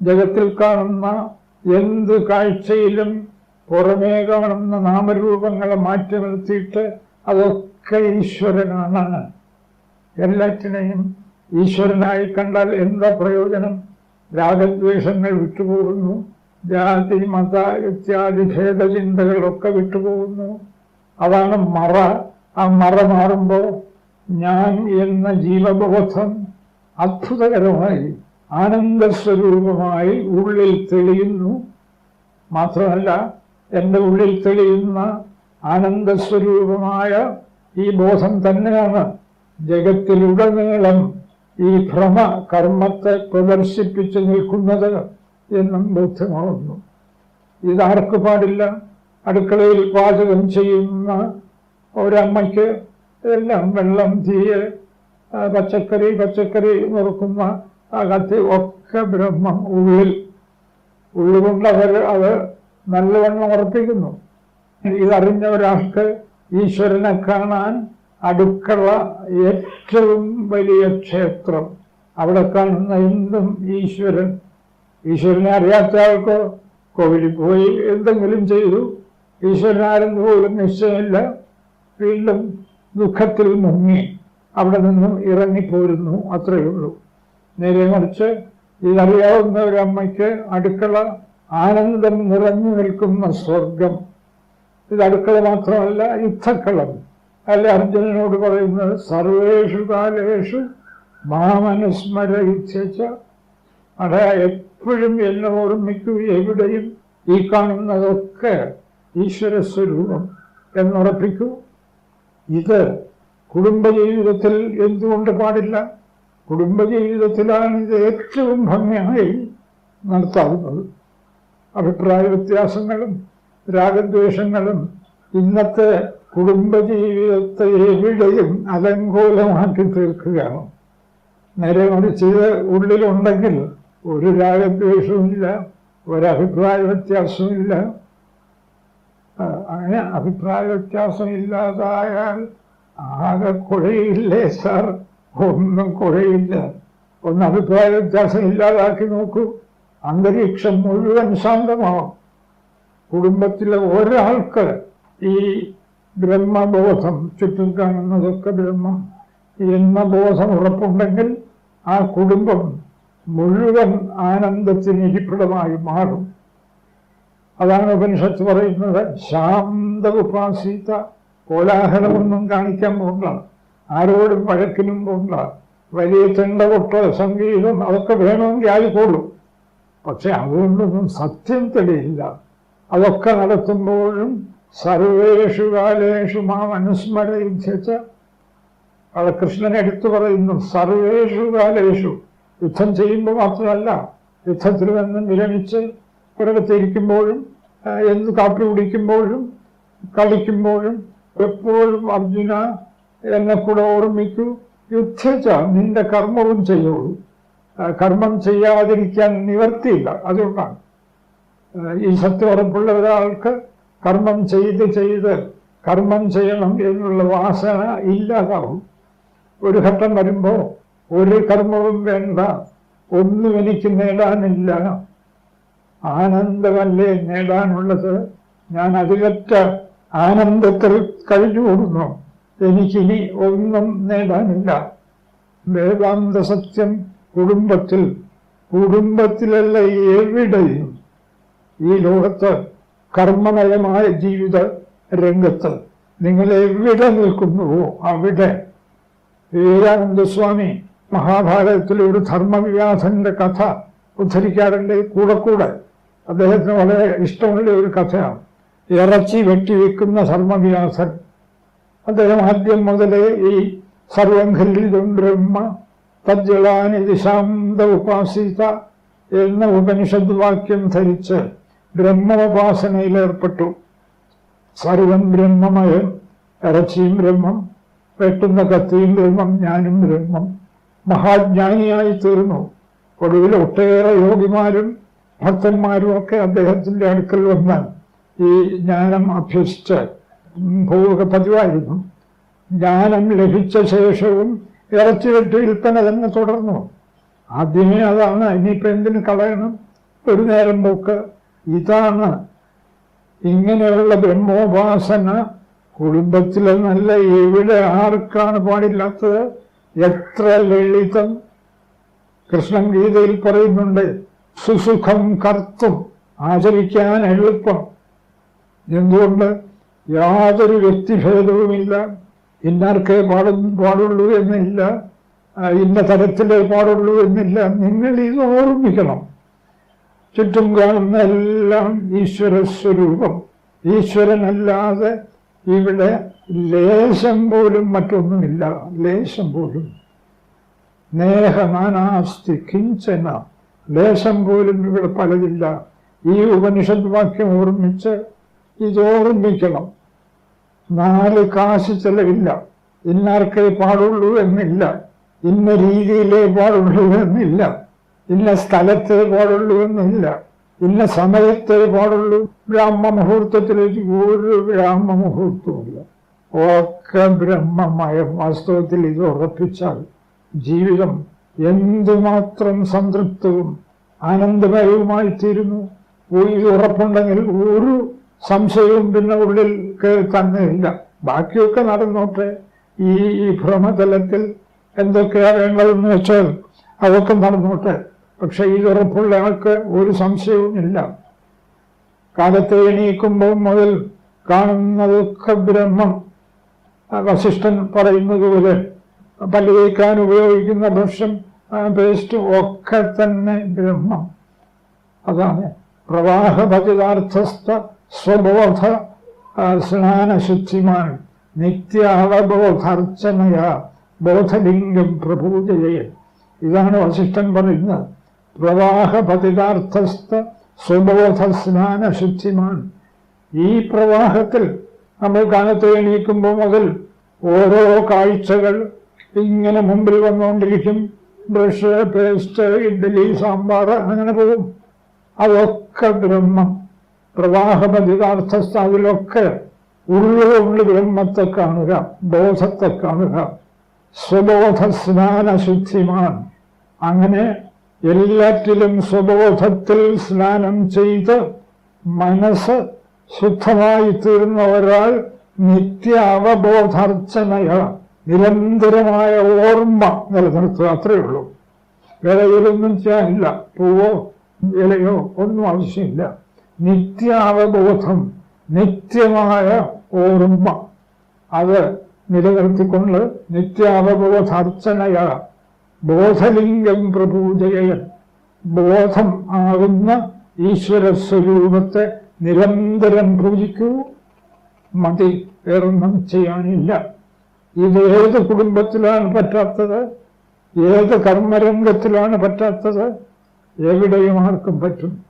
ജഗത്തിൽ കാണുന്ന എന്ത് കാഴ്ചയിലും പുറമേ കാണുന്ന നാമരൂപങ്ങളെ മാറ്റി നിർത്തിയിട്ട് അതൊക്കെ ഈശ്വരനാണ്. എല്ലാറ്റിനെയും ഈശ്വരനായി കണ്ടാൽ എന്താ പ്രയോജനം? രാഗദ്വേഷങ്ങൾ വിട്ടുപോകുന്നു. ജാതി മത ഇത്യാദി ഭേദചിന്തകളൊക്കെ വിട്ടുപോകുന്നു. അതാണ് മറ. ആ മറ മാറുമ്പോൾ ഞാൻ എന്ന ജീവബോധം അത്ഭുതകരമായി ആനന്ദസ്വരൂപമായി ഉള്ളിൽ തെളിയുന്നു. മാത്രമല്ല എന്റെ ഉള്ളിൽ തെളിയുന്ന ആനന്ദസ്വരൂപമായ ഈ ബോധം തന്നെയാണ് ജഗത്തിലുടനീളം ഈ ഭ്രമ കർമ്മത്തെ പ്രദർശിപ്പിച്ചു നിൽക്കുന്നത് എന്നും ബോധ്യമാകുന്നു. ഇതാർക്ക് പാടില്ല. അടുക്കളയിൽ പാചകം ചെയ്യുന്ന ഒരമ്മയ്ക്ക് എല്ലാം വെള്ളം തീയ് പച്ചക്കറി പച്ചക്കറി നുറുക്കുന്ന ആ കത്തി ഒക്കെ ബ്രഹ്മം ഉള്ളിൽ. ഉള്ളുകൊണ്ട് അവർ അത് നല്ലവണ്ണം ഉറപ്പിക്കുന്നു. ഇതറിഞ്ഞ ഒരാൾക്ക് ഈശ്വരനെ കാണാൻ അടുക്കള ഏറ്റവും വലിയ ക്ഷേത്രം. അവിടെ കാണുന്ന എന്തും ഈശ്വരൻ. ഈശ്വരനെ അറിയാത്ത ആൾക്ക് കോവിലിൽ പോയി എന്തെങ്കിലും ചെയ്തു. ഈശ്വരൻ പോലും നിശ്ചയമില്ല. വീണ്ടും ദുഃഖത്തിൽ മുങ്ങി. അവിടെ നിന്നും ഇറങ്ങിപ്പോരുന്നു. അത്രയേ ഉള്ളൂ. നേരെ മറിച്ച് ഇതറിയാവുന്ന ഒരു അമ്മയ്ക്ക് അടുക്കള ആനന്ദം നിറഞ്ഞു നിൽക്കുന്ന സ്വർഗം. ഇത് അടുക്കള മാത്രമല്ല യുദ്ധക്കളം. അല്ല അർജുനനോട് പറയുന്നത്? സർവേഷു കാലേഷു മാമനുസ്മരയിച്ച അട എപ്പോഴും എന്നെ ഓർമ്മിക്കൂ എവിടെയും ഈ കാണുന്നതൊക്കെ ഈശ്വര സ്വരൂപം എന്നുറപ്പിക്കൂ. ഇത് കുടുംബജീവിതത്തിൽ എന്തുകൊണ്ട് പാടില്ല? കുടുംബജീവിതത്തിലാണ് ഇത് ഏറ്റവും ഭംഗിയായി നടത്താവുന്നത് അഭിപ്രായ വ്യത്യാസങ്ങളും രാഗദ്വേഷങ്ങളും ഇന്നത്തെ കുടുംബജീവിതത്തെ എവിടെയും അലങ്കോലമാക്കി തീർക്കുകയാണ്. നേരെ മറിച്ച് ഇത് ഉള്ളിലുണ്ടെങ്കിൽ ഒരു രാഗദ്വേഷവുമില്ല ഒരഭിപ്രായ വ്യത്യാസവുമില്ല. അങ്ങനെ അഭിപ്രായ വ്യത്യാസം ഇല്ലാതായാൽ ആകെ കുഴയില്ലേ സാർ? ഒന്നും കുറയില്ല. ഒന്ന് അഭിപ്രായ വ്യത്യാസം ഇല്ലാതാക്കി നോക്കൂ. അന്തരീക്ഷം മുഴുവൻ ശാന്തമാവും. കുടുംബത്തിലെ ഒരാൾക്ക് ഈ ബ്രഹ്മബോധം ചുറ്റും കാണുന്നതൊക്കെ ബ്രഹ്മം. എന്ന ബോധം ഉറപ്പുണ്ടെങ്കിൽ ആ കുടുംബം മുഴുവൻ ആനന്ദത്തിന് ഇരിപ്പിടമായി മാറും. അതാണ് ഉപനിഷത്ത് പറയുന്നത്. ശാന്ത ഉപാസീത കോലാഹലമൊന്നും കാണിക്കാൻ പോകണ്ട. ആരോടും വഴക്കിനും പോണ്ട. വലിയ ചെണ്ടകൊട്ട് സംഗീതം അതൊക്കെ വേണമെങ്കിൽ ആയിക്കോളും പക്ഷെ അതുകൊണ്ടൊന്നും സത്യം തെളിയില്ല. അതൊക്കെ നടത്തുമ്പോഴും സർവേഷു കാലേഷു മാം അനുസ്മരിച്ച് അവിടെ കൃഷ്ണൻ എടുത്തു പറയുന്നു സർവേഷു കാലേഷു. യുദ്ധം ചെയ്യുമ്പോൾ മാത്രമല്ല യുദ്ധത്തിൽ നിന്ന് വിരമിച്ച് ഒരിടത്തിരിക്കുമ്പോഴും ആ, എന്ത് കാപ്പി കുടിക്കുമ്പോഴും കളിക്കുമ്പോഴും എപ്പോഴും അർജുന എന്നെ കൂടെ ഓർമ്മിക്കൂ യുദ്ധിച്ച നിന്റെ കർമ്മവും ചെയ്യുള്ളൂ കർമ്മം ചെയ്യാതിരിക്കാൻ നിവർത്തിയില്ല അതുകൊണ്ടാണ്. ഈ സത്യം ഉറപ്പുള്ള ഒരാൾക്ക് കർമ്മം ചെയ്ത് ചെയ്ത് കർമ്മം ചെയ്യണം എന്നുള്ള വാസന ഇല്ലാതാവും. ഒരു ഘട്ടം വരുമ്പോൾ ഒരു കർമ്മവും വേണ്ട. ഒന്നും എനിക്ക് നേടാനില്ല. ആനന്ദമല്ലേ നേടാനുള്ളത്? ഞാൻ അതിലറ്റ ആനന്ദത്തിൽ കഴിഞ്ഞുകൂടുന്നു. എനിക്കിനി ഒന്നും നേടാനില്ല. വേദാന്ത സത്യം കുടുംബത്തിൽ കുടുംബത്തിലല്ല എവിടെയും. ഈ ലോകത്ത് കർമ്മമയമായ ജീവിത രംഗത്ത് നിങ്ങൾ എവിടെ നിൽക്കുന്നുവോ അവിടെ. വിവേകാനന്ദ സ്വാമി മഹാഭാരതത്തിലെ ഒരു ധർമ്മവ്യാസന്റെ കഥ ഉദ്ധരിക്കാറുണ്ട്. കൂടെ കൂടെ അദ്ദേഹത്തിന് വളരെ ഇഷ്ടമുള്ള ഒരു കഥയാണ്. ഇറച്ചി വെട്ടിവെക്കുന്ന ധർമ്മവ്യാസൻ. അദ്ദേഹം ആദ്യം മുതലേ ഈ സർവം ഖല്ലിതും ബ്രഹ്മ തജ്ജളാനിതി ശാന്ത ഉപാസിത എന്ന ഉപനിഷദ് വാക്യം ധരിച്ച് ബ്രഹ്മോപാസനയിലേർപ്പെട്ടു. സർവം ബ്രഹ്മമയം ഇറച്ചിയും ബ്രഹ്മം വെട്ടുന്ന കത്തിയും ബ്രഹ്മം ഞാനും ബ്രഹ്മം മഹാജ്ഞാനിയായി തീർന്നു. ഒടുവിൽ ഒട്ടേറെ യോഗിമാരും ഭക്തന്മാരും ഒക്കെ അദ്ദേഹത്തിന്റെ അടുക്കൽ വന്ന് ഈ ജ്ഞാനം അഭ്യസിച്ച് പോവുക പതിവായിരുന്നു. ജ്ഞാനം ലഭിച്ച ശേഷവും ഇറച്ചി വെട്ടി വിൽപ്പന തന്നെ തുടർന്നു. ആദ്യമേ അതാണ് ഇനിയിപ്പോൾ എന്തിന് കളയണം? ഒരു നേരം പോക്ക് ഇതാണ് ഇങ്ങനെയുള്ള ബ്രഹ്മോപാസന. കുടുംബത്തിലെ നല്ല എവിടെ ആർക്കാണ് പാടില്ലാത്തത്? എത്ര ലളിതം. കൃഷ്ണൻ ഗീതയിൽ പറയുന്നുണ്ട് സുസുഖം കർത്തും ആചരിക്കാൻ എളുപ്പം. എന്തുകൊണ്ട്? യാതൊരു വ്യക്തിഭേദവുമില്ല. ഇന്നാർക്കേ പാടും പാടുള്ളൂ എന്നില്ല. ഇന്ന തരത്തിലേ പാടുള്ളൂ എന്നില്ല. നിങ്ങൾ ഇത് ഓർമ്മിക്കണം. ചുറ്റും കാണുന്ന എല്ലാം ഈശ്വര സ്വരൂപം. ഈശ്വരനല്ലാതെ ഇവിടെ ലേശം പോലും മറ്റൊന്നുമില്ല. ലേശം പോലും. നേഹമാനാസ്തി കിഞ്ചന. ലേശം പോലും ഇവിടെ പലതില്ല. ഈ ഉപനിഷത്ത് വാക്യം ഓർമ്മിച്ച് ഇത് ഓർമ്മിക്കണം. നാല് കാശ് ചെലവില്ല. ഇന്നാർക്കേ പാടുള്ളൂ എന്നില്ല. ഇന്ന രീതിയിലേ പാടുള്ളൂ എന്നില്ല. ഇന്ന സ്ഥലത്തേ പാടുള്ളൂ എന്നില്ല. ഇന്ന സമയത്തേ പാടുള്ളൂ. ബ്രാഹ്മ മുഹൂർത്തത്തിലേക്ക് ഒരു ബ്രാഹ്മ മുഹൂർത്തമില്ല ഒക്കെ ബ്രഹ്മമയം വാസ്തവത്തിൽ ഇത് ഉറപ്പിച്ചാൽ ജീവിതം എന്തുമാത്രം സംതൃപ്തവും ആനന്ദമയവുമായി തീരുന്നു ഇത് ഉറപ്പുണ്ടെങ്കിൽ ഒരു സംശയവും പിന്നെ ഉള്ളിൽ കയറി തന്നെയില്ല. ബാക്കിയൊക്കെ നടന്നോട്ടെ. ഈ ഈ ഭ്രമതലത്തിൽ എന്തൊക്കെയാണ് വേണ്ടതെന്ന് വെച്ചാൽ അതൊക്കെ നടന്നോട്ടെ. പക്ഷെ ഈ ഉറപ്പുള്ള ആൾക്ക് ഒരു സംശയവുമില്ല കാലത്തെ എണീക്കുമ്പോൾ മുതൽ കാണുന്നതൊക്കെ ബ്രഹ്മം. വസിഷ്ഠൻ പറയുന്നത് പോലെ പല്ല് ഉപയോഗിക്കുന്ന ഭക്ഷ്യം പേസ്റ്റ് ഒക്കെ തന്നെ ബ്രഹ്മം. അതാണ് പ്രവാഹപതിതാർത്ഥസ്ഥ സ്വബോധ സ്നാനശുദ്ധിമാൻ നിത്യാവബോധാർച്ചനയ ബോധലിംഗം പ്രപൂജയ. ഇതാണ് വസിഷ്ഠൻ പറയുന്നത്. പ്രവാഹപതിതാർത്ഥസ്ഥ സ്വബോധ സ്നാനശുദ്ധിമാൻ. ഈ പ്രവാഹത്തിൽ നമ്മൾ കാലത്ത് എണീക്കുമ്പോൾ മുതൽ ഓരോ കാഴ്ചകൾ ഇങ്ങനെ മുമ്പിൽ വന്നുകൊണ്ടിരിക്കും. ബ്രഷ് പേസ്റ്റ് ഇഡ്ഡലി സാമ്പാർ അങ്ങനെ പോകും. അതൊക്കെ ബ്രഹ്മം. പ്രവാഹപതിതാർത്ഥസ്ഥ അതിലൊക്കെ ഉള്ളുകൊണ്ട് ബ്രഹ്മത്തെ കാണുക ബോധത്തെ കാണുക സ്വബോധ സ്നാനശുദ്ധിമാൻ അങ്ങനെ എല്ലാറ്റിലും സ്വബോധത്തിൽ സ്നാനം ചെയ്ത് മനസ്സ് ശുദ്ധമായി തീർന്ന ഒരാൾ നിത്യ അവബോധാർച്ചനയ നിരന്തരമായ ഓർമ്മ നിലനിർത്തുക അത്രയേ ഉള്ളൂ. വിലയിലൊന്നും ചെയ്യാനില്ല. പൂവോ ഇലയോ ഒന്നും ആവശ്യമില്ല. നിത്യ അവബോധം നിത്യമായ ഓർമ്മ. അത് നിലനിർത്തിക്കൊണ്ട് നിത്യാവബോധാർച്ചനയ. ബോധലിംഗം പ്രപൂജയൻ. ബോധം ആകുന്ന ഈശ്വര സ്വരൂപത്തെ നിരന്തരം പൂജിക്കൂ. മതി വേറൊന്നും ചെയ്യാനില്ല. ഇത് ഏത് കുടുംബത്തിലാണ് പറ്റാത്തത്? ഏത് കർമ്മരംഗത്തിലാണ് പറ്റാത്തത്? എവിടെയും ആർക്കും പറ്റും.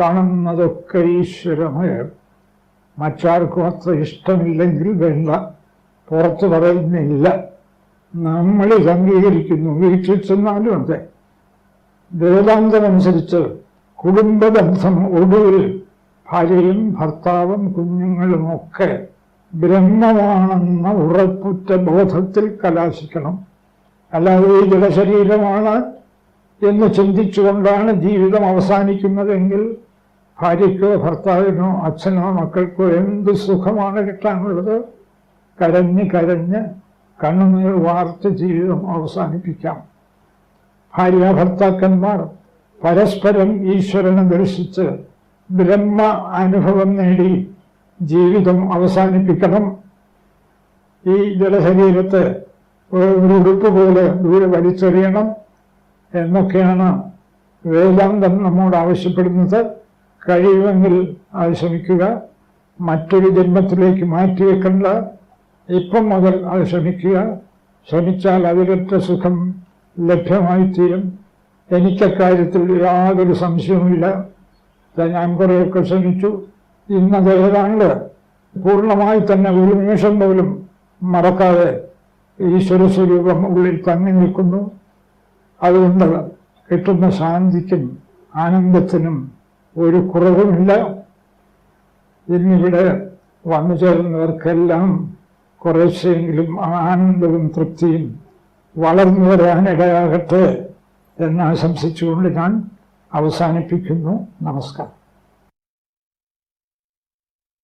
കാണുന്നതൊക്കെ ഈശ്വരമയം മറ്റാർക്കും അത്ര ഇഷ്ടമില്ലെങ്കിൽ വേണ്ട. പുറത്തു പറയുന്നില്ല. നമ്മൾ അംഗീകരിക്കുന്നു വീട്ടിൽ ചെന്നാലും അതെ. വേദാന്തമനുസരിച്ച് കുടുംബബന്ധം ഒടുവിൽ ഭാര്യയും ഭർത്താവും കുഞ്ഞുങ്ങളും ഒക്കെ ബ്രഹ്മമാണെന്ന ഉറപ്പുറ്റ ബോധത്തിൽ കലാശിക്കണം. അല്ലാതെ ഈ ജലശരീരമാണ് എന്ന് ചിന്തിച്ചുകൊണ്ടാണ് ജീവിതം അവസാനിക്കുന്നതെങ്കിൽ ഭാര്യയ്ക്കോ ഭർത്താവിനോ അച്ഛനോ മക്കൾക്കോ എന്ത് സുഖമാണ് കിട്ടാനുള്ളത്? കരഞ്ഞ് കരഞ്ഞ് കണ്ണുനീർ വാർത്ത് ജീവിതം അവസാനിപ്പിക്കാം. ഭാര്യ ഭർത്താക്കന്മാർ പരസ്പരം ഈശ്വരനെ ദർശിച്ച് ബ്രഹ്മ അനുഭവം നേടി ജീവിതം അവസാനിപ്പിക്കണം. ഈ ജലശരീരത്തെ ഒരു ഉടുപ്പ് പോലെ ദൂരെ വലിച്ചെറിയണം എന്നൊക്കെയാണ് വേദാന്തം നമ്മോട് ആവശ്യപ്പെടുന്നത്. കഴിയുമെങ്കിൽ അത് ശ്രമിക്കുക. മറ്റൊരു ജന്മത്തിലേക്ക് മാറ്റിവെക്കേണ്ട. ഇപ്പം മുതൽ അത് ശ്രമിക്കുക. ശ്രമിച്ചാൽ അതിലൊറ്റ സുഖം ലഭ്യമായിത്തീരും. എനിക്കക്കാര്യത്തിൽ യാതൊരു സംശയവുമില്ല. ഞാൻ കുറേയൊക്കെ ശ്രമിച്ചു. ഇന്നത് ഏതാണ്ട് പൂർണമായി തന്നെ ഒരു നിമിഷം പോലും മറക്കാതെ ഈശ്വര സ്വരൂപം ഉള്ളിൽ തങ്ങി നിൽക്കുന്നു. അതുകൊണ്ട് കിട്ടുന്ന ശാന്തിക്കും ആനന്ദത്തിനും ഒരു കുറവുമില്ല. ഇന്നിവിടെ വന്നു ചേർന്നവർക്കെല്ലാം കുറേശ്ശെങ്കിലും ആനന്ദവും തൃപ്തിയും വളർന്നു വരാനിടയാകട്ടെ എന്നാശംസിച്ചുകൊണ്ട് ഞാൻ അവസാനിപ്പിക്കുന്നു. നമസ്കാരം.